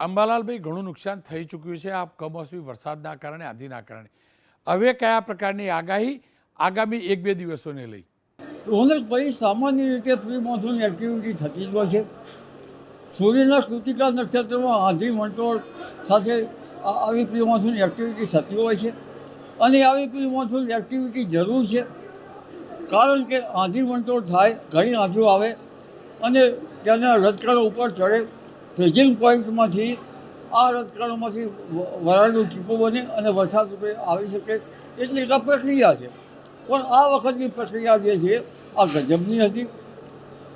અંબાલાલભાઈ ઘણું નુકસાન થઈ ચૂક્યું છે. આ કમોસમી વરસાદના કારણે આંધીના કારણે. હવે કયા પ્રકારની આગાહી આગામી એક બે દિવસોને લઈ? રોનકભાઈ સામાન્ય રીતે પ્રી મોન્સૂન એક્ટિવિટી થતી જ હોય છે. સૂર્યના કૃતિકા નક્ષત્રમાં આંધી વંટોળ સાથે આવી પ્રી મોન્સૂન એક્ટિવિટી થતી હોય છે અને આવી પ્રી મોન્સૂન એક્ટિવિટી જરૂર છે કારણ કે આંધી વંટોળ થાય, ઘણી આંધીઓ આવે અને તેના રજકારો ઉપર ચડે ફ્રીઝિંગ પોઈન્ટમાંથી આ રજકારોમાંથી વ- વરાળનું ટીપું બને અને વરસાદ રૂપે આવી શકે એટલી આ પ્રક્રિયા છે. પણ આ વખતની પ્રક્રિયા જે છે, આ ગજબની હતી.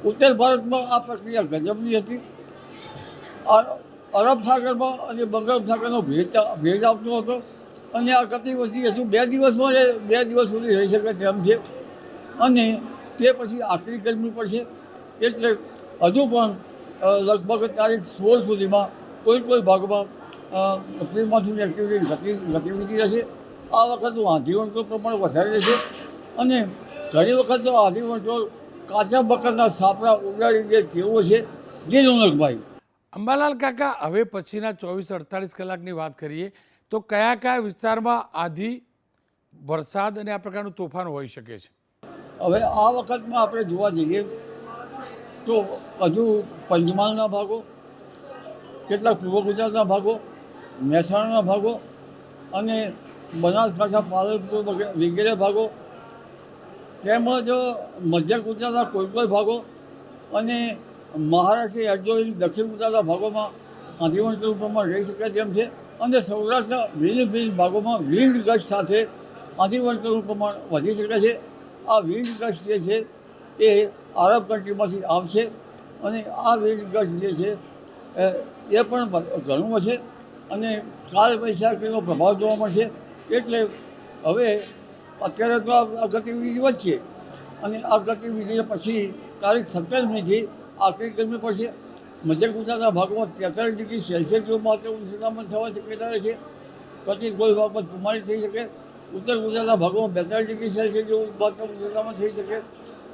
ઉત્તર ભારતમાં આ પ્રક્રિયા ગજબની હતી. અરબ સાગરમાં અને બંગાળ સાગરનો ભેજ ભેજ આવતો હતો અને આ ગતિ વધી હજુ બે દિવસમાં બે દિવસ સુધી રહી શકે તેમ છે. અને તે પછી આખરી ગરમી પડશે. એટલે હજુ પણ લગભગ તારીખ સોળ સુધીમાં કોઈ કોઈ ભાગમાં પ્રી મોન્સૂન એક્ટિવિટી ગતિ ગતિવિધિ રહેશે આ વખતનું આંધી વંટોળ પ્રમાણ વધારે રહેશે અને ઘણી વખત તો આંધી વંટોળ કાચા બકરના સાપડા ઉડાડી દે તેવો છે. જે રોનકભાઈ. અંબાલાલ કાકા હવે પછીના ચોવીસ અડતાલીસ કલાકની વાત કરીએ તો કયા કયા વિસ્તારમાં આધી વરસાદ અને આ પ્રકારનું તોફાન હોઈ શકે છે? હવે આ વખતમાં આપણે જોવા જઈએ તો હજુ પંચમહાલના ભાગો, કેટલાક પૂર્વ ગુજરાતના ભાગો, મહેસાણાના ભાગો અને બનાસકાંઠા પાલનપુર વગેરે ભાગો, તેમજ મધ્ય ગુજરાતના કોઈ કોઈ ભાગો અને મહારાષ્ટ્ર રાજ્યોની દક્ષિણ ગુજરાતના ભાગોમાં આંધીવંતનું પ્રમાણ રહી શકે તેમ છે અને સૌરાષ્ટ્રના ભિન્ન ભિન્ન ભાગોમાં વિન્ડ ગજ સાથે આંધીવંતનું પ્રમાણ વધી શકે છે. આ વિન્ડ ગજ જે છે એ આરબ કન્ટ્રીમાંથી આવશે અને આ વેજ ગસ્ટ જે છે, એ પણ ઘણું હશે અને કાલ વૈશાખીનો પ્રભાવ જોવા મળશે. એટલે હવે અત્યારે તો આ ગતિવિધિ વચ્ચે અને આ ગતિવિધિ પછી તારીખ સત્તરમીથી આખરી ગરમી પડશે. મધ્ય ગુજરાતના ભાગમાં તેતાલીસ ડિગ્રી સેલ્સિયસ જેવું માત્ર ઉષ્ણતામાન થવા શક્યતા રહે છે પછી કોઈ ભાગમાં ચુમ્માલીસ થઈ શકે. ઉત્તર ગુજરાતના ભાગમાં બેતાલીસ ડિગ્રી સેલ્સિયસ જેવું માત્ર ઉષ્ણતામાન થઈ શકે.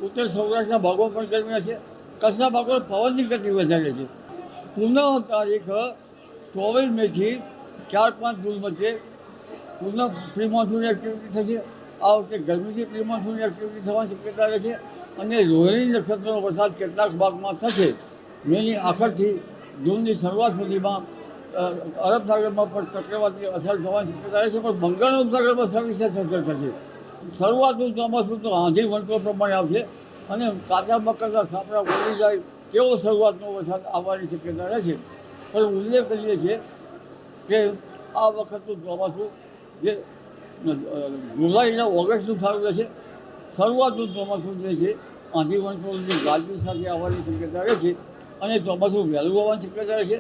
ઉત્તર સૌરાષ્ટ્રના ભાગો પણ ગરમી છે. કચ્છના ભાગો પવનની ગતિ વધારે છે. પુનઃ તારીખ ચોવીસ મેથી ચાર પાંચ જૂન વચ્ચે પુનઃ પ્રી મોન્સૂન એક્ટિવિટી થશે. આ વખતે ગરમીથી પ્રી મોન્સૂન એક્ટિવિટી થવાની શક્યતા રહે છે અને રોહિણી નક્ષત્રનો વરસાદ કેટલાક ભાગમાં થશે. મેની આખરથી જૂનની શરૂઆત સુધીમાં અરબ સાગરમાં પણ ચક્રવાતની અસર થવાની શક્યતા રહે છે. પણ બંગાળ ઉપસાગરમાં સવિશેષ અસર થશે. શરૂઆતનું ચોમાસું તો આંધી વંટો પ્રમાણે આવશે. અને કાચા મકરના સાપડા ઉડી જાય તેવો શરૂઆતનો વરસાદ આવવાની શક્યતા રહે છે. પણ ઉલ્લેખ કરીએ છીએ કે આ વખતનું ચોમાસું જે જુલાઈના ઓગસ્ટનું સારું રહેશે શરૂઆતનું ચોમાસું જે છે, આંધી વંટોળની ગાજવી સાથે આવવાની શક્યતા રહે છે. અને ચોમાસું વહેલું આવવાની શક્યતા રહે છે.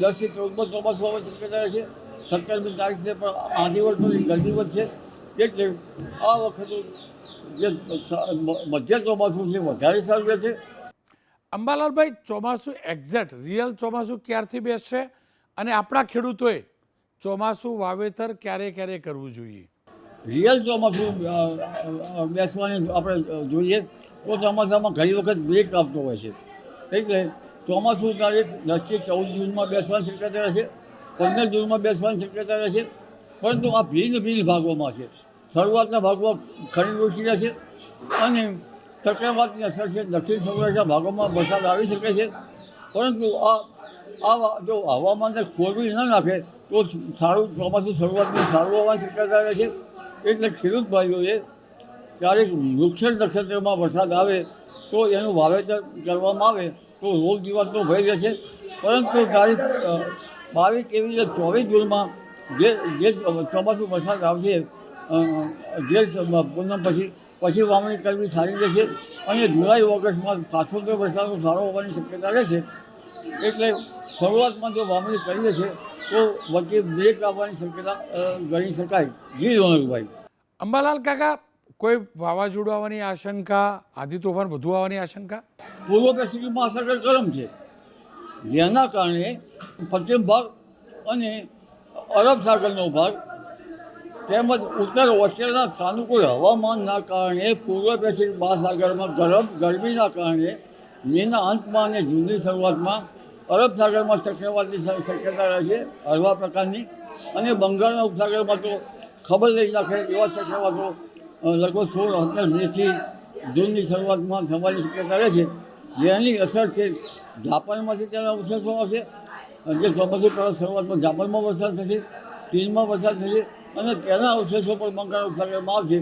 દસથી ચૌદમાં ચોમાસું આવવાની શક્યતા રહે છે. સત્તરમી તારીખે પણ આંધી વંટોળની ગરમી વધશે. એટલે આ વખતે જે મધ્ય ચોમાસું છે વધારે સારું છે અંબાલાલભાઈ ચોમાસું એક્ઝેક્ટ રિયલ ચોમાસું ક્યારથી બેસશે અને આપણા ખેડૂતોએ ચોમાસું વાવેતર ક્યારે ક્યારે કરવું જોઈએ? રિયલ ચોમાસું બેસવાની આપણે જોઈએ તો ચોમાસામાં ઘણી વખત બ્રેક આવતો હોય છે. એટલે ચોમાસું તારીખ દસથી ચૌદ જૂનમાં બેસવાની શક્યતા રહેશે પંદર જૂનમાં બેસવાની શક્યતા રહેશે પરંતુ આ ભીલ ભીલ ભાગોમાં છે. શરૂઆતના ભાગમાં ખરીદ ઓછી રહેશે અને ચક્રવાતની અસર છે. દક્ષિણ સૌરાષ્ટ્રના ભાગોમાં વરસાદ આવી શકે છે. પરંતુ આ આ જો હવામાનને ખોરવી ન નાખે તો સારું, ચોમાસું શરૂઆતમાં સારું હોવાની શક્યતા રહે છે. એટલે ખેડૂત ભાઈઓએ ક્યારેક વૃક્ષ નક્ષત્રમાં વરસાદ આવે તો એનું વાવેતર કરવામાં આવે તો રોગ જીવાતનો ભય રહેશે પરંતુ તારીખ બાવીસ એવી ચોવીસ જૂનમાં જે જે ચોમાસું વરસાદ આવશે જે પૂનમ પછી પછી વાવણી કરવી સારી રહેશે અને જુલાઈ ઓગસ્ટમાં પાછો તો વરસાદ સારો હોવાની શક્યતા રહેશે. એટલે શરૂઆતમાં જો વાવણી કરીએ છીએ તો વચ્ચે બ્રેક આવવાની શક્યતા ગણી શકાય. જી રોનકભાઈ અંબાલાલ કાકા કોઈ વાવાઝોડું આવવાની આશંકા આધી તોફાન વધુ આવવાની આશંકા? પૂર્વ પેસિફિક મહાસાગર ગરમ છે. જેના કારણે પશ્ચિમ ભાગ અને અરબ સાગરનો ભાગ તેમજ ઉત્તર ઓસ્ટ્રેલિયાના સાનુકૂળ હવામાનના કારણે પૂર્વ પેસિફિક મહાસાગરમાં ગરમ, ગરમીના કારણે મેના અંતમાં અને જૂનની શરૂઆતમાં અરબ સાગરમાં ચક્રવાતની શક્યતા રહે છે, હળવા પ્રકારની. અને બંગાળના ઉપસાગરમાં તો ખબર લઈ નાખે એવા ચક્રવાતો લગભગ સોળ સત્તર મેથી જૂનની શરૂઆતમાં થવાની શક્યતા રહે છે. જેની અસર છે જાપાનમાંથી તેના અવશેષો આવશે જે ચોમાસું પહેલાં શરૂઆતમાં જાપાનમાં વરસાદ થશે, ચીનમાં વરસાદ થશે અને તેના અવશેષો પણ બંગાળ ઉપસાગરમાં આવશે